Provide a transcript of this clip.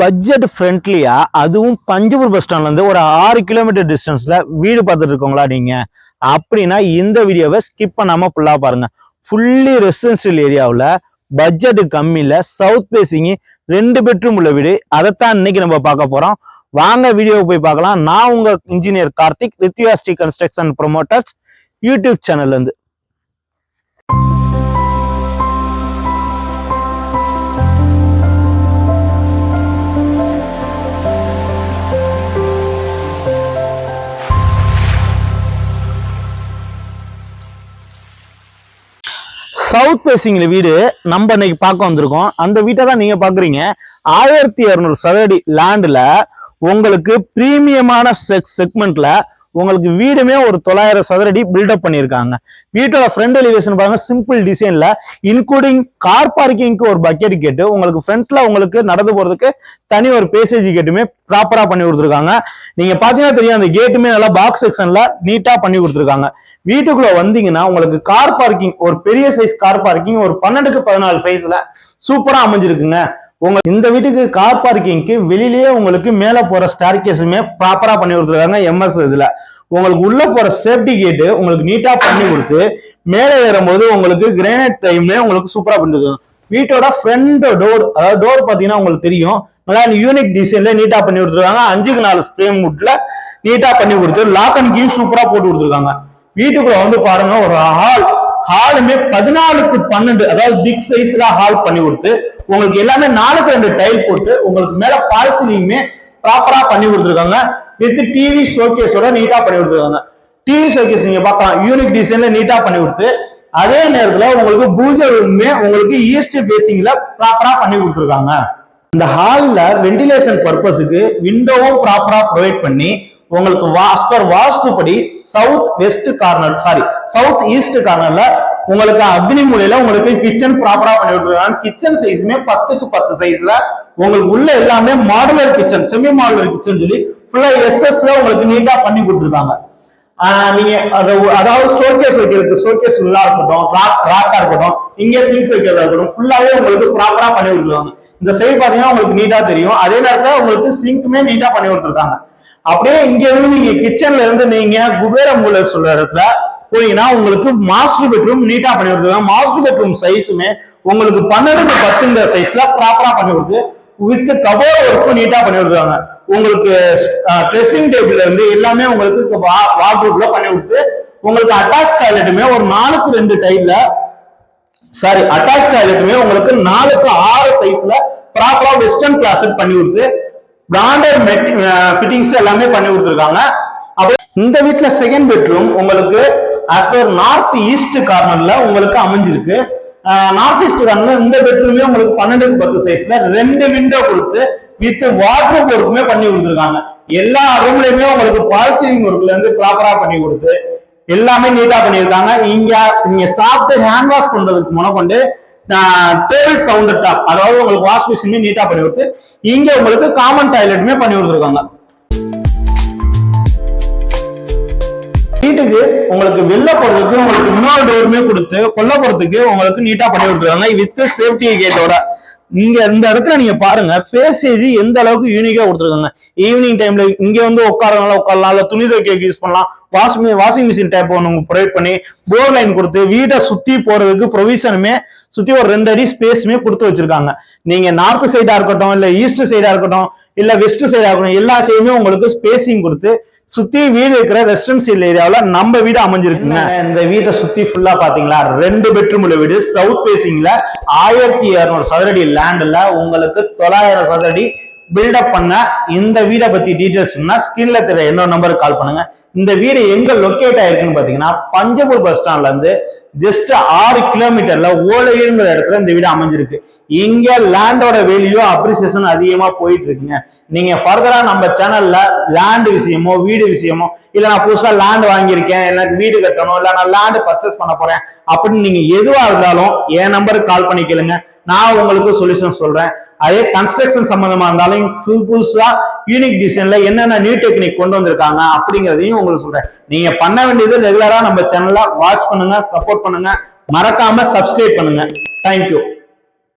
Budget ஃப்ரெண்ட்லியா அதுவும் Panjapur bus ஸ்டாண்ட்லேருந்து ஒரு ஆறு கிலோமீட்டர் டிஸ்டன்ஸில் வீடு பார்த்துட்டு இருக்கோங்களா நீங்கள் அப்படின்னா இந்த வீடியோவை ஸ்கிப் பண்ணாமல் ஃபுல்லாக பாருங்கள் ஃபுல்லி ரெசிடென்சியல் ஏரியாவில் பட்ஜெட் கம்மியில் சவுத் பேசிங்கி ரெண்டு பெட்ரூம் உள்ள வீடு. அதைத்தான் இன்னைக்கு நம்ம பார்க்க போகிறோம் வாங்க வீடியோவை போய் பார்க்கலாம். நான் உங்கள் இன்ஜினியர் கார்த்திக் ரித்யாஸ்டி கன்ஸ்ட்ரக்ஷன் ப்ரொமோட்டர்ஸ் யூடியூப் சேனல்லேருந்து சவுத் பேசிங்கில் வீடு நம்ம இன்னைக்கு பார்க்க வந்திருக்கோம். அந்த வீட்டை தான் நீங்க பாக்குறீங்க ஆயிரத்தி இரநூறு சதுரடி லேண்ட்ல உங்களுக்கு பிரீமியமான செக்மெண்ட்ல உங்களுக்கு வீடுமே ஒரு தொள்ளாயிரம் சதுரடி பில்டப் பண்ணியிருக்காங்க. வீட்டோட ஃப்ரண்ட் எலிவேஷன் பாருங்க சிம்பிள் டிசைன்ல இன்க்ளூடிங் கார் பார்க்கிங்க்கு ஒரு பக்கெட் கேட்டு உங்களுக்கு ஃப்ரண்ட்ல உங்களுக்கு நடந்து போறதுக்கு தனி ஒரு பேசேஜ் கேட்டுமே ப்ராப்பரா பண்ணி கொடுத்துருக்காங்க. நீங்க பாத்தீங்கன்னா தெரியும் அந்த கேட்டுமே நல்லா பாக்ஸ் செக்ஷன்ல நீட்டா பண்ணி கொடுத்துருக்காங்க. வீட்டுக்குள்ள வந்தீங்கன்னா உங்களுக்கு கார் பார்க்கிங் ஒரு பெரிய சைஸ் கார் பார்க்கிங் ஒரு பன்னெண்டுக்கு பதினாலு சைஸ்ல சூப்பரா அமைஞ்சிருக்குங்க. உங்க இந்த வீட்டுக்கு கார் பார்க்கிங்க்கு வெளியிலேயே உங்களுக்கு மேல போற ஸ்டார் கேஸுமே ப்ராப்பரா பண்ணி கொடுத்துருக்காங்க எம்எஸ் இதுல. உங்களுக்கு உள்ள போற சேஃப்டி கேட்டு உங்களுக்கு நீட்டா பண்ணி கொடுத்து மேலே ஏறும்போது உங்களுக்கு கிரானைட் டைம்லேயே உங்களுக்கு சூப்பரா பண்ணிருக்காங்க. வீட்டோட ஃப்ரண்ட் டோர் அதாவது டோர் பார்த்தீங்கன்னா உங்களுக்கு தெரியும். நல்லா யூனிக் டிசைன்ல நீட்டா பண்ணி கொடுத்துருக்காங்க. அஞ்சுக்கு நாலு ஸ்ப்ரேம் வுட்ல நீட்டா பண்ணி கொடுத்து லாக் அண்ட் கீ சூப்பரா போட்டு கொடுத்துருக்காங்க. வீட்டுக்குள்ள வந்து பாருங்க ஒரு ஹால் ஹாலுமே பதினாலுக்கு பன்னெண்டு அதாவது பிக் சைஸ்ல ஹால் பண்ணி கொடுத்து உங்களுக்கு எல்லாமே நாலுக்கு ரெண்டு டைல் போட்டு உங்களுக்கு மேல பால்சனிங்குமே ப்ராப்பரா பண்ணி கொடுத்துருக்காங்க. வித் டிவி ஷோகேஸோட நீட்டா பண்ணி கொடுத்துருக்காங்க. டிவி ஷோகேஸ் நீங்க பார்க்கலாம். யூனிக் டிசைன்ல நீட்டா பண்ணி கொடுத்து அதே நேரத்துல உங்களுக்கு பூஜை ரூமே உங்களுக்கு ஈஸ்ட் பேசிங்ல ப்ராப்பரா பண்ணி கொடுத்துருக்காங்க. இந்த ஹாலில் வெண்டிலேஷன் பர்பஸுக்கு விண்டோவும் ப்ராப்பரா ப்ரொவைட் பண்ணி உங்களுக்கு வாஸ்பர் வாஸ்து படி south west corner sorry south east கார்னர்ல உங்களுக்கு அக்னி மூலையில உங்களுக்கு கிச்சன் ப்ராப்பரா பண்ணி விட்டுருக்காங்க. கிச்சன் சைஸுமே பத்துக்கு பத்து சைஸ்ல உங்களுக்கு உள்ள எல்லாமே modular kitchen semi modular kitchen சொல்லி ஃபுல்லா எஸ்எஸ்ல உங்களுக்கு நீட்டா பண்ணி கொடுத்துருக்காங்க. நீங்க அதாவது ஷோகேஸ் வைக்கிறதுக்கு ஷோகேஸ் உள்ளா இருக்கட்டும் ராக் ராக்கா இருக்கட்டும் இங்கே திங்ஸ் வைக்கிறதா இருக்கட்டும் ஃபுல்லாவே உங்களுக்கு ப்ராப்பரா பண்ணி கொடுத்துருவாங்க இந்த சைடு பாத்தீங்கன்னா உங்களுக்கு நீட்டா தெரியும். அதே நேரத்துல உங்களுக்கு சிங்க்குமே நீட்டா பண்ணி கொடுத்துருக்காங்க. அப்படியே இங்க இருந்து நீங்க கிச்சன்ல இருந்து நீங்க குபேர மூலர் சொல்ற இடத்துல போனீங்கன்னா உங்களுக்கு மாஸ்டர் பெட்ரூம் நீட்டா பண்ணி கொடுத்துருக்காங்க. மாஸ்டர் பெட்ரூம் சைஸுமே உங்களுக்கு பன்னெண்டு பத்துங்கிற சைஸ்ல ப்ராப்பரா பண்ணி கொடுத்து வித் கபோர் ஒர்க்கும் நீட்டா பண்ணி கொடுத்துருக்காங்க. உங்களுக்கு ட்ரெஸ்ஸிங் டேபிள்ல இருந்து எல்லாமே உங்களுக்கு வார்ட்ரூப்ல பண்ணி கொடுத்து உங்களுக்கு அட்டாச் டாய்லெட்டுமே ஒரு நாலுக்கு ரெண்டு டைல்ல சாரி அட்டாச் டாய்லெட்டுமே உங்களுக்கு நாலுக்கு ஆறு சைஸ்ல ப்ராப்பரா வெஸ்டர்ன் கிளாசட் பண்ணி கொடுத்து பிராண்டட் ஃபிட்டிங்ஸ் எல்லாமே பண்ணி கொடுத்துருக்காங்க. அப்புறம் இந்த வீட்டில் செகண்ட் பெட்ரூம் உங்களுக்கு ஆஸ் பர் நார்த் ஈஸ்ட் கார்னர்ல உங்களுக்கு அமைஞ்சிருக்கு. நார்த் ஈஸ்ட் கார்னர் இந்த பெட்ரூமே உங்களுக்கு பன்னெண்டு பத்து சைஸ்ல ரெண்டு விண்டோ கொடுத்து வித் வாட்டர் ஒர்க்குமே பண்ணி கொடுத்துருக்காங்க. எல்லா ரூம்லயுமே உங்களுக்கு பால்சீலிங் ஒர்க்ல இருந்து ப்ராப்பரா பண்ணி கொடுத்து எல்லாமே நீட்டா பண்ணியிருக்காங்க. இங்க நீங்க சாப்பிட்டு ஹேண்ட் வாஷ் பண்றதுக்கு முனக்கொண்டு டேபிள் கவுண்டர் டாப் அதாவது உங்களுக்கு வாஷ் மிஷினுமே நீட்டா பண்ணி கொடுத்து இங்க உங்களுக்கு காமன் டாய்லெட்டுமே பண்ணி கொடுத்துருக்காங்க. வீட்டுக்கு உங்களுக்கு வெளில போறதுக்கு உங்களுக்கு இன்னொரு டோருமே கொடுத்து கொல்ல போறதுக்கு உங்களுக்கு நீட்டா பண்ணி கொடுத்துருக்காங்க வித் சேஃப்டி கேட்டோட நீங்க இந்த இடத்துல நீங்க பாருங்க பேசேஜ் எந்த அளவுக்கு யூனிக்கா கொடுத்துருக்காங்க. ஈவினிங் டைம்ல இங்க வந்து உட்காரனால உட்காரலாம் இல்ல துணி துவைக்க யூஸ் பண்ணலாம். வாஷிங் வாஷிங் மிஷின் டைப் ஒன்று ப்ரொவைட் பண்ணி போர் லைன் கொடுத்து வீட்டை சுத்தி போறதுக்கு ப்ரொவிஷனுமே சுத்தி ஒரு ரெண்டு அடி ஸ்பேஸுமே கொடுத்து வச்சிருக்காங்க. நீங்க நார்த் சைடா இருக்கட்டும் இல்ல ஈஸ்ட் சைடா இருக்கட்டும் இல்ல வெஸ்ட் சைடா இருக்கட்டும் எல்லா சைடுமே உங்களுக்கு ஸ்பேசிங் கொடுத்து சுத்தி வீடு இருக்கிற ரெசிடென்சியல் ஏரியாவில் நம்ம வீடு அமைஞ்சிருக்குங்க. இந்த வீட்டை சுத்தி ஃபுல்லா பாத்தீங்களா? ரெண்டு பெட்ரூம் உள்ள வீடு சவுத் பேசிங்ல ஆயிரத்தி இருநூறு சதுரடி லேண்ட்ல உங்களுக்கு தொள்ளாயிரம் சதுரடி பில்டப் பண்ண இந்த வீடை பத்தி டீடைல்ஸ் ஸ்கிரீன்ல தெரிய என்னோட நம்பருக்கு கால் பண்ணுங்க. இந்த வீடு எங்க லொக்கேட் ஆயிருக்குன்னு பாத்தீங்கன்னா பஞ்சபூர் பஸ் ஸ்டாண்ட்ல இருந்து ஜஸ்ட் ஆறு கிலோமீட்டர்ல ஓலையிருங்கிற இடத்துல இந்த வீடு அமைஞ்சிருக்கு. இங்க லேண்டோட வேல்யூ அப்ரிசியேஷன் அதிகமா போயிட்டு இருக்குங்க நீங்க ஃபர்தரா நம்ம சேனல்ல லேண்ட் விஷயமோ வீடு விஷயமோ இல்ல நான் புதுசா லேண்ட் வாங்கியிருக்கேன் எனக்கு வீடு கட்டணும் இல்ல நான் லேண்ட் பர்ச்சேஸ் பண்ண போறேன் அப்படின்னு நீங்க எதுவா இருந்தாலும் என் நம்பருக்கு கால் பண்ணி கேளுங்க. நான் உங்களுக்கு சொல்யூஷன் சொல்றேன். அதே கன்ஸ்ட்ரக்ஷன் சம்பந்தமா இருந்தாலும் புது புதுசா யூனிக் டிசைன்ல என்னென்ன நியூ டெக்னிக் கொண்டு வந்திருக்காங்க அப்படிங்கறதையும் உங்களுக்கு சொல்றேன். நீங்க பண்ண வேண்டியது ரெகுலரா நம்ம சேனல்ல வாட்ச் பண்ணுங்க சப்போர்ட் பண்ணுங்க. மறக்காம சப்ஸ்கிரைப் பண்ணுங்க. தேங்க்யூ